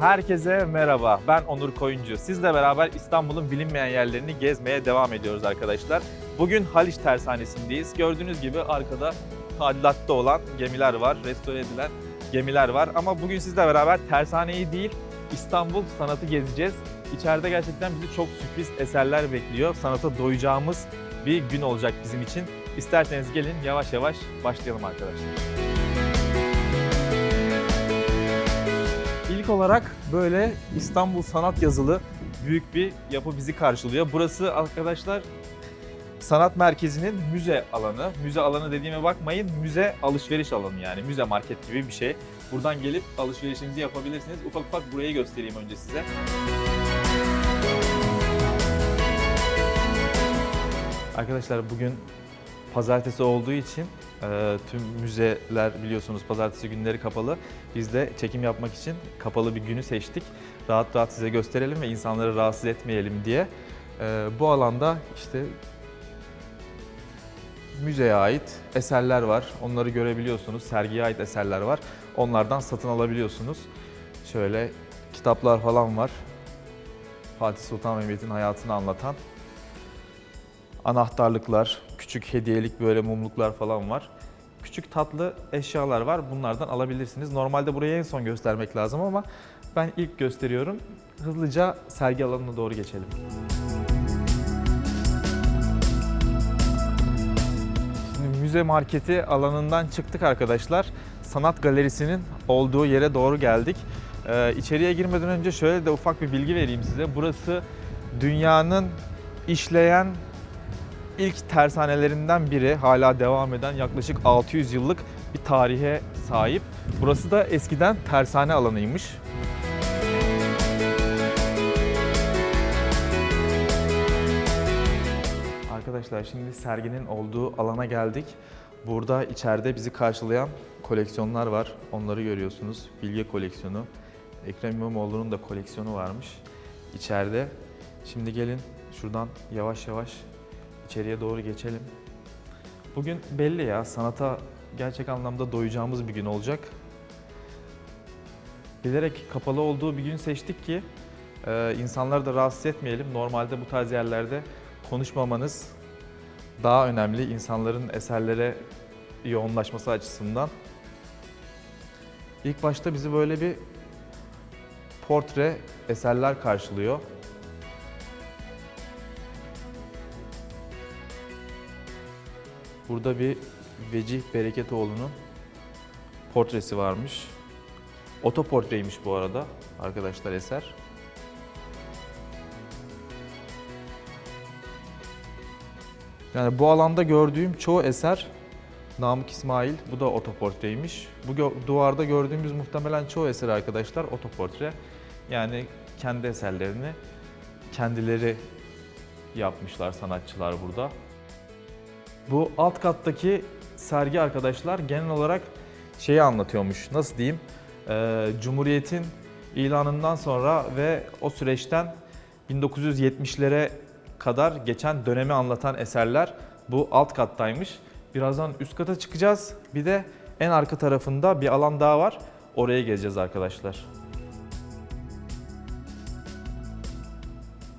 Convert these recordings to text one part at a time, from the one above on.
Herkese merhaba. Ben Onur Koyuncu. Sizle beraber İstanbul'un bilinmeyen yerlerini gezmeye devam ediyoruz arkadaşlar. Bugün Haliç Tersanesi'ndeyiz. Gördüğünüz gibi arkada tadilatta olan gemiler var, restore edilen gemiler var. Ama bugün sizle beraber tersaneyi değil, İstanbul sanatı gezeceğiz. İçeride gerçekten bizi çok sürpriz eserler bekliyor. Sanata doyacağımız bir gün olacak bizim için. İsterseniz gelin yavaş yavaş başlayalım arkadaşlar. Olarak böyle İstanbul Sanat yazılı büyük bir yapı bizi karşılıyor. Burası arkadaşlar sanat merkezinin müze alanı. Müze alanı dediğime bakmayın. Müze alışveriş alanı yani. Müze market gibi bir şey. Buradan gelip alışverişinizi yapabilirsiniz. Ufak ufak burayı göstereyim önce size. Arkadaşlar bugün pazartesi olduğu için e, tüm müzeler biliyorsunuz pazartesi günleri kapalı. Biz de çekim yapmak için kapalı bir günü seçtik. Rahat rahat size gösterelim ve insanları rahatsız etmeyelim diye. E, bu alanda işte müzeye ait eserler var. Onları görebiliyorsunuz. Sergiye ait eserler var. Onlardan satın alabiliyorsunuz. Şöyle kitaplar falan var. Fatih Sultan Mehmet'in hayatını anlatan anahtarlıklar, küçük hediyelik böyle mumluklar falan var. Küçük tatlı eşyalar var. Bunlardan alabilirsiniz. Normalde burayı en son göstermek lazım ama ben ilk gösteriyorum. Hızlıca sergi alanına doğru geçelim. Şimdi müze marketi alanından çıktık arkadaşlar. Sanat galerisinin olduğu yere doğru geldik. Ee, içeriye girmeden önce şöyle de ufak bir bilgi vereyim size. Burası dünyanın işleyen ilk tersanelerinden biri. Hala devam eden yaklaşık 600 yıllık bir tarihe sahip. Burası da eskiden tersane alanıymış. Arkadaşlar şimdi serginin olduğu alana geldik. Burada içeride bizi karşılayan koleksiyonlar var. Onları görüyorsunuz. Bilge koleksiyonu. Ekrem İmamoğlu'nun da koleksiyonu varmış içeride. Şimdi gelin şuradan yavaş yavaş içeriye doğru geçelim. Bugün belli ya sanata gerçek anlamda doyacağımız bir gün olacak. Bilerek kapalı olduğu bir gün seçtik ki e, insanları da rahatsız etmeyelim. Normalde bu tarz yerlerde konuşmamanız daha önemli insanların eserlere yoğunlaşması açısından. İlk başta bizi böyle bir portre eserler karşılıyor. Burada bir Vecih Bereketoğlu'nun portresi varmış. Otoportreymiş bu arada arkadaşlar eser. Yani bu alanda gördüğüm çoğu eser Namık İsmail, bu da otoportreymiş. Bu duvarda gördüğümüz muhtemelen çoğu eser arkadaşlar otoportre. Yani kendi eserlerini kendileri yapmışlar sanatçılar burada. Bu alt kattaki sergi arkadaşlar genel olarak şeyi anlatıyormuş. Nasıl diyeyim? Ee, Cumhuriyet'in ilanından sonra ve o süreçten 1970'lere kadar geçen dönemi anlatan eserler bu alt kattaymış. Birazdan üst kata çıkacağız. Bir de en arka tarafında bir alan daha var. Oraya gezeceğiz arkadaşlar.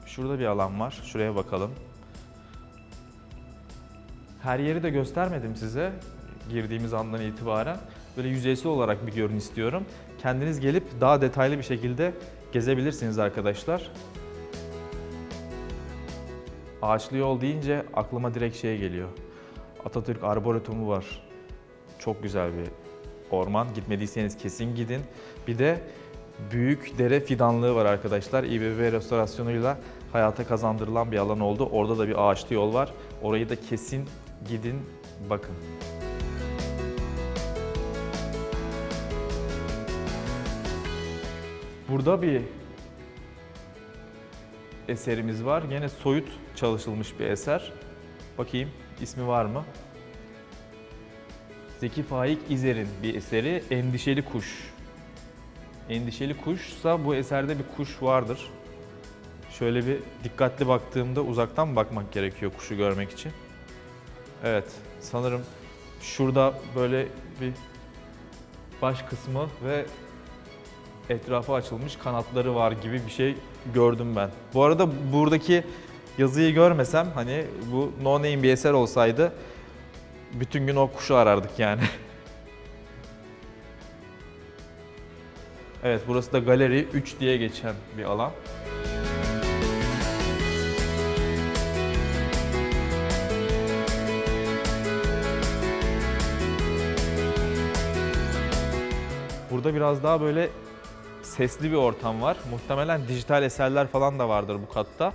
Şurada bir alan var. Şuraya bakalım. Her yeri de göstermedim size girdiğimiz andan itibaren. Böyle yüzeysel olarak bir görün istiyorum. Kendiniz gelip daha detaylı bir şekilde gezebilirsiniz arkadaşlar. Ağaçlı yol deyince aklıma direkt şey geliyor. Atatürk Arboretumu var. Çok güzel bir orman. Gitmediyseniz kesin gidin. Bir de Büyük Dere Fidanlığı var arkadaşlar. İBB restorasyonuyla hayata kazandırılan bir alan oldu. Orada da bir ağaçlı yol var. Orayı da kesin gidin bakın. Burada bir eserimiz var. Yine soyut çalışılmış bir eser. Bakayım ismi var mı? Zeki Faik İzer'in bir eseri Endişeli Kuş. Endişeli kuşsa bu eserde bir kuş vardır. Şöyle bir dikkatli baktığımda uzaktan bakmak gerekiyor kuşu görmek için? Evet, sanırım şurada böyle bir baş kısmı ve etrafı açılmış kanatları var gibi bir şey gördüm ben. Bu arada buradaki yazıyı görmesem hani bu no name bir eser olsaydı bütün gün o kuşu arardık yani. evet burası da galeri 3 diye geçen bir alan. Burada biraz daha böyle sesli bir ortam var. Muhtemelen dijital eserler falan da vardır bu katta.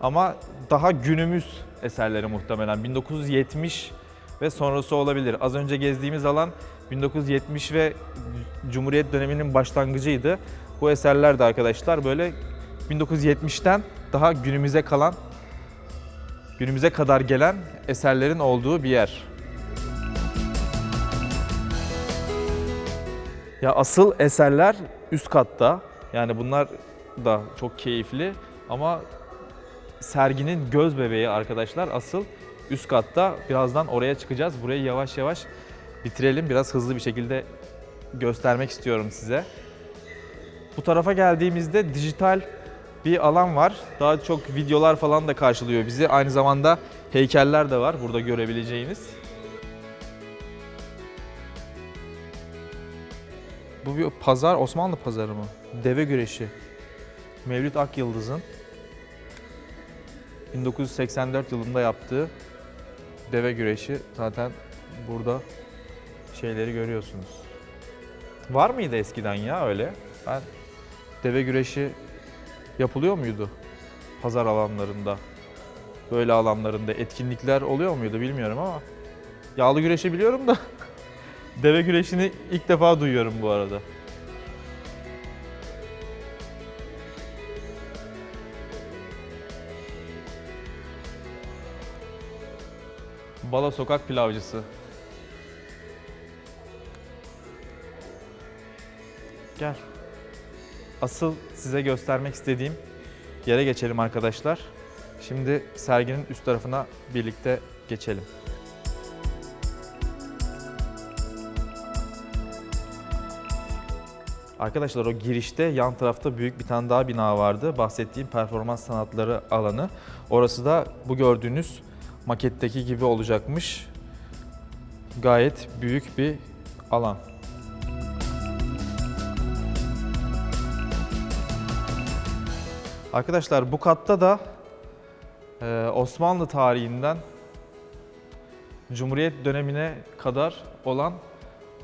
Ama daha günümüz eserleri muhtemelen. 1970 ve sonrası olabilir. Az önce gezdiğimiz alan 1970 ve Cumhuriyet döneminin başlangıcıydı. Bu eserler de arkadaşlar böyle 1970'ten daha günümüze kalan, günümüze kadar gelen eserlerin olduğu bir yer. Ya asıl eserler üst katta. Yani bunlar da çok keyifli ama serginin göz bebeği arkadaşlar asıl üst katta. Birazdan oraya çıkacağız. Burayı yavaş yavaş bitirelim. Biraz hızlı bir şekilde göstermek istiyorum size. Bu tarafa geldiğimizde dijital bir alan var. Daha çok videolar falan da karşılıyor bizi. Aynı zamanda heykeller de var burada görebileceğiniz. Bu bir pazar, Osmanlı pazarı mı? Deve güreşi. Mevlüt Akyıldız'ın 1984 yılında yaptığı deve güreşi. Zaten burada şeyleri görüyorsunuz. Var mıydı eskiden ya öyle? Ben deve güreşi yapılıyor muydu pazar alanlarında? Böyle alanlarında etkinlikler oluyor muydu bilmiyorum ama yağlı güreşi biliyorum da deve güreşini ilk defa duyuyorum bu arada. Bala sokak pilavcısı. Gel. Asıl size göstermek istediğim yere geçelim arkadaşlar. Şimdi serginin üst tarafına birlikte geçelim. Arkadaşlar o girişte yan tarafta büyük bir tane daha bina vardı. Bahsettiğim performans sanatları alanı. Orası da bu gördüğünüz maketteki gibi olacakmış. Gayet büyük bir alan. Arkadaşlar bu katta da e, Osmanlı tarihinden Cumhuriyet dönemine kadar olan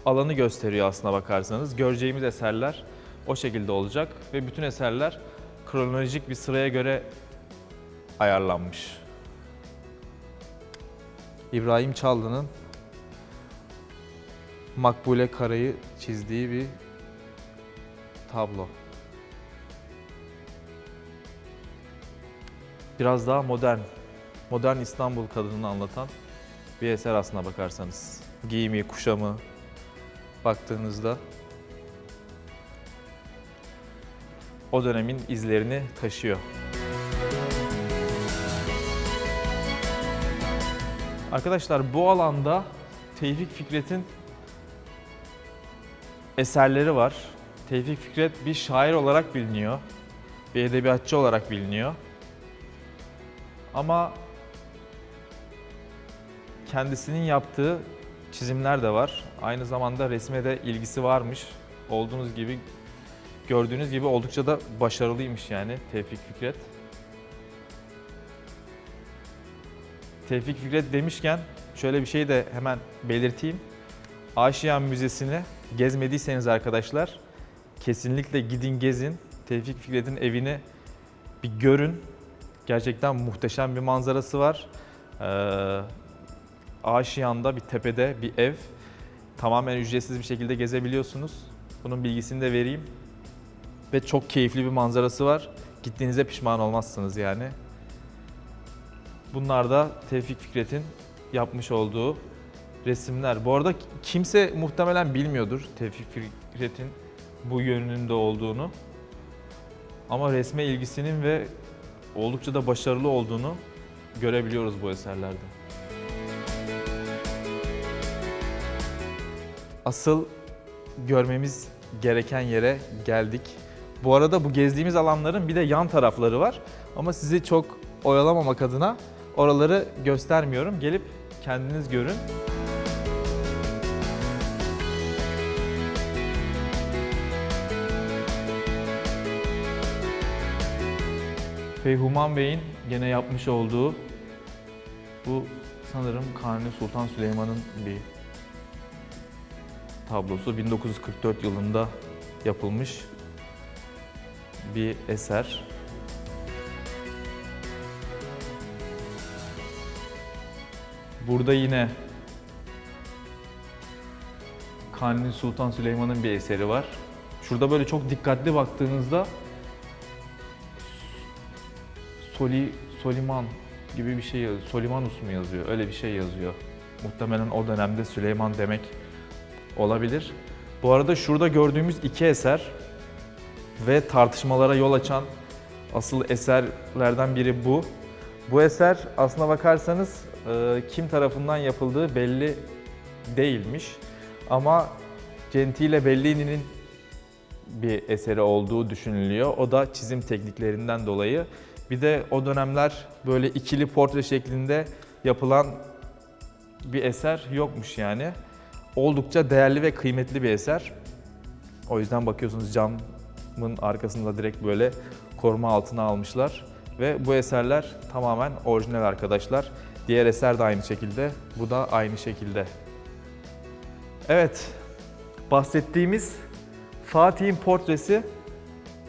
alanı gösteriyor aslına bakarsanız. Göreceğimiz eserler o şekilde olacak ve bütün eserler kronolojik bir sıraya göre ayarlanmış. İbrahim Çallı'nın Makbule Kara'yı çizdiği bir tablo. Biraz daha modern, modern İstanbul kadınını anlatan bir eser aslına bakarsanız. Giyimi, kuşamı baktığınızda o dönemin izlerini taşıyor. Arkadaşlar bu alanda Tevfik Fikret'in eserleri var. Tevfik Fikret bir şair olarak biliniyor. Bir edebiyatçı olarak biliniyor. Ama kendisinin yaptığı çizimler de var. Aynı zamanda resme de ilgisi varmış. Olduğunuz gibi, gördüğünüz gibi oldukça da başarılıymış yani Tevfik Fikret. Tevfik Fikret demişken şöyle bir şey de hemen belirteyim. Aşiyan Müzesi'ni gezmediyseniz arkadaşlar kesinlikle gidin gezin. Tevfik Fikret'in evini bir görün. Gerçekten muhteşem bir manzarası var. Ee, Aşiyan'da bir tepede bir ev. Tamamen ücretsiz bir şekilde gezebiliyorsunuz. Bunun bilgisini de vereyim. Ve çok keyifli bir manzarası var. Gittiğinizde pişman olmazsınız yani. Bunlar da Tevfik Fikret'in yapmış olduğu resimler. Bu arada kimse muhtemelen bilmiyordur Tevfik Fikret'in bu yönünde olduğunu. Ama resme ilgisinin ve oldukça da başarılı olduğunu görebiliyoruz bu eserlerde. Asıl görmemiz gereken yere geldik. Bu arada bu gezdiğimiz alanların bir de yan tarafları var. Ama sizi çok oyalamamak adına oraları göstermiyorum. Gelip kendiniz görün. Feyhuman Bey'in gene yapmış olduğu bu sanırım Kanuni Sultan Süleyman'ın bir tablosu. 1944 yılında yapılmış bir eser. Burada yine Kanuni Sultan Süleyman'ın bir eseri var. Şurada böyle çok dikkatli baktığınızda Soli, Soliman gibi bir şey yazıyor. Solimanus mu yazıyor? Öyle bir şey yazıyor. Muhtemelen o dönemde Süleyman demek olabilir. Bu arada şurada gördüğümüz iki eser ve tartışmalara yol açan asıl eserlerden biri bu. Bu eser aslına bakarsanız e, kim tarafından yapıldığı belli değilmiş. Ama Gentile Bellini'nin bir eseri olduğu düşünülüyor. O da çizim tekniklerinden dolayı. Bir de o dönemler böyle ikili portre şeklinde yapılan bir eser yokmuş yani. Oldukça değerli ve kıymetli bir eser. O yüzden bakıyorsunuz camın arkasında direkt böyle koruma altına almışlar. Ve bu eserler tamamen orijinal arkadaşlar. Diğer eser de aynı şekilde, bu da aynı şekilde. Evet, bahsettiğimiz Fatih'in portresi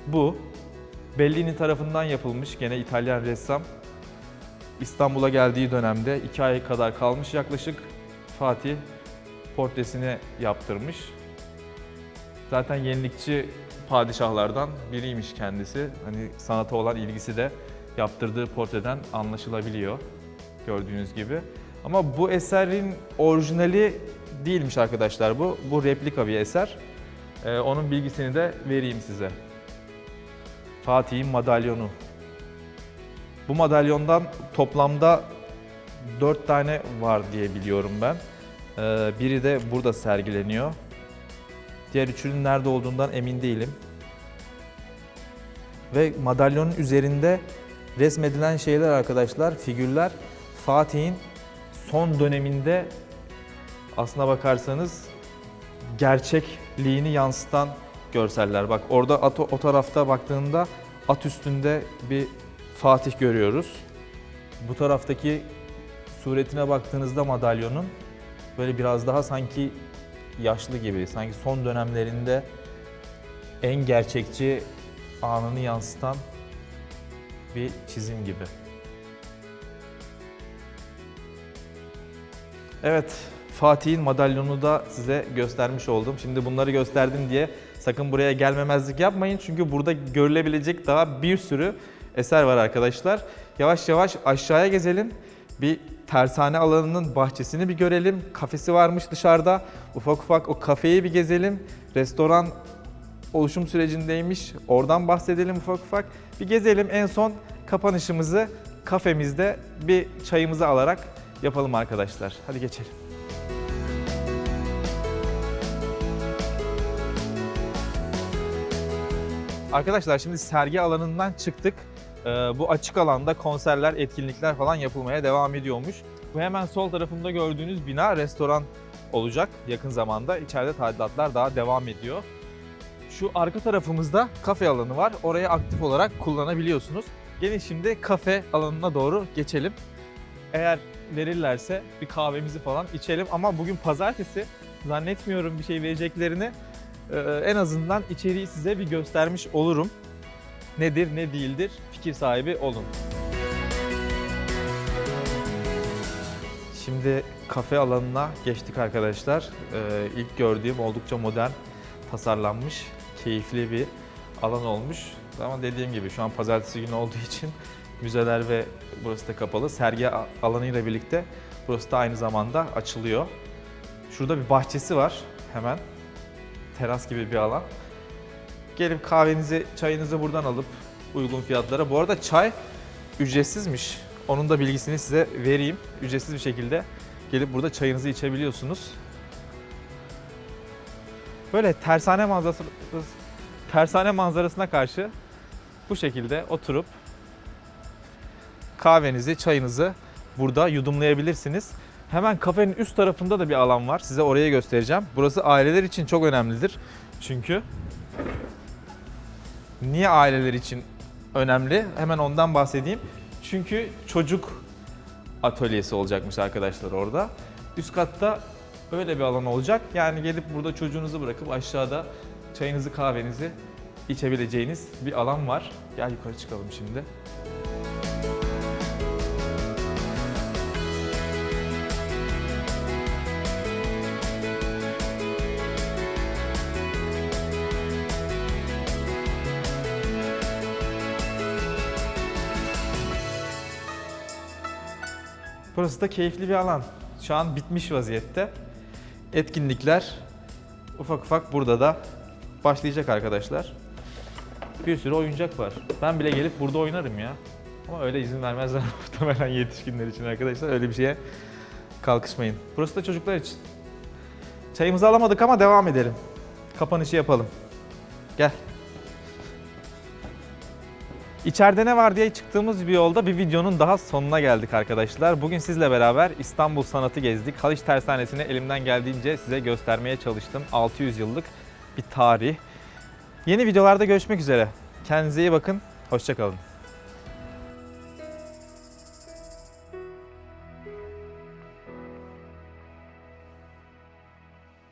bu. Bellini tarafından yapılmış gene İtalyan ressam. İstanbul'a geldiği dönemde iki ay kadar kalmış yaklaşık. Fatih portresini yaptırmış. Zaten yenilikçi padişahlardan biriymiş kendisi. Hani sanata olan ilgisi de yaptırdığı portreden anlaşılabiliyor gördüğünüz gibi. Ama bu eserin orijinali değilmiş arkadaşlar bu. Bu replika bir eser. Ee, onun bilgisini de vereyim size. Fatih'in madalyonu. Bu madalyondan toplamda 4 tane var diye biliyorum ben. Ee, biri de burada sergileniyor. Diğer üçünün nerede olduğundan emin değilim. Ve madalyonun üzerinde resmedilen şeyler arkadaşlar, figürler Fatih'in son döneminde aslına bakarsanız gerçekliğini yansıtan görseller. Bak orada at, o tarafta baktığında at üstünde bir Fatih görüyoruz. Bu taraftaki suretine baktığınızda madalyonun böyle biraz daha sanki yaşlı gibi, sanki son dönemlerinde en gerçekçi anını yansıtan bir çizim gibi. Evet, Fatih'in madalyonunu da size göstermiş oldum. Şimdi bunları gösterdim diye sakın buraya gelmemezlik yapmayın. Çünkü burada görülebilecek daha bir sürü eser var arkadaşlar. Yavaş yavaş aşağıya gezelim. Bir tersane alanının bahçesini bir görelim. Kafesi varmış dışarıda. Ufak ufak o kafeyi bir gezelim. Restoran oluşum sürecindeymiş. Oradan bahsedelim ufak ufak. Bir gezelim. En son kapanışımızı kafemizde bir çayımızı alarak yapalım arkadaşlar. Hadi geçelim. Arkadaşlar şimdi sergi alanından çıktık. Ee, bu açık alanda konserler, etkinlikler falan yapılmaya devam ediyormuş. Bu hemen sol tarafımda gördüğünüz bina restoran olacak yakın zamanda. İçeride tadilatlar daha devam ediyor. Şu arka tarafımızda kafe alanı var. Orayı aktif olarak kullanabiliyorsunuz. Gelin şimdi kafe alanına doğru geçelim. Eğer verirlerse bir kahvemizi falan içelim ama bugün pazartesi zannetmiyorum bir şey vereceklerini. Ee, en azından içeriği size bir göstermiş olurum. Nedir ne değildir fikir sahibi olun. Şimdi kafe alanına geçtik arkadaşlar. Ee, ilk gördüğüm oldukça modern tasarlanmış, keyifli bir alan olmuş. Ama dediğim gibi şu an pazartesi günü olduğu için müzeler ve burası da kapalı. Sergi alanıyla birlikte burası da aynı zamanda açılıyor. Şurada bir bahçesi var hemen. Teras gibi bir alan. Gelip kahvenizi, çayınızı buradan alıp uygun fiyatlara. Bu arada çay ücretsizmiş. Onun da bilgisini size vereyim. Ücretsiz bir şekilde gelip burada çayınızı içebiliyorsunuz. Böyle tersane manzarası tersane manzarasına karşı bu şekilde oturup kahvenizi, çayınızı burada yudumlayabilirsiniz. Hemen kafenin üst tarafında da bir alan var. Size orayı göstereceğim. Burası aileler için çok önemlidir. Çünkü niye aileler için önemli? Hemen ondan bahsedeyim. Çünkü çocuk atölyesi olacakmış arkadaşlar orada. Üst katta öyle bir alan olacak. Yani gelip burada çocuğunuzu bırakıp aşağıda çayınızı kahvenizi içebileceğiniz bir alan var. Gel yukarı çıkalım şimdi. Burası da keyifli bir alan. Şu an bitmiş vaziyette. Etkinlikler ufak ufak burada da başlayacak arkadaşlar. Bir sürü oyuncak var. Ben bile gelip burada oynarım ya. Ama öyle izin vermezler muhtemelen yetişkinler için arkadaşlar. Öyle bir şeye kalkışmayın. Burası da çocuklar için. Çayımızı alamadık ama devam edelim. Kapanışı yapalım. Gel. İçeride ne var diye çıktığımız bir yolda bir videonun daha sonuna geldik arkadaşlar. Bugün sizle beraber İstanbul Sanatı gezdik. Haliç Tersanesi'ni elimden geldiğince size göstermeye çalıştım. 600 yıllık bir tarih. Yeni videolarda görüşmek üzere. Kendinize iyi bakın. Hoşçakalın.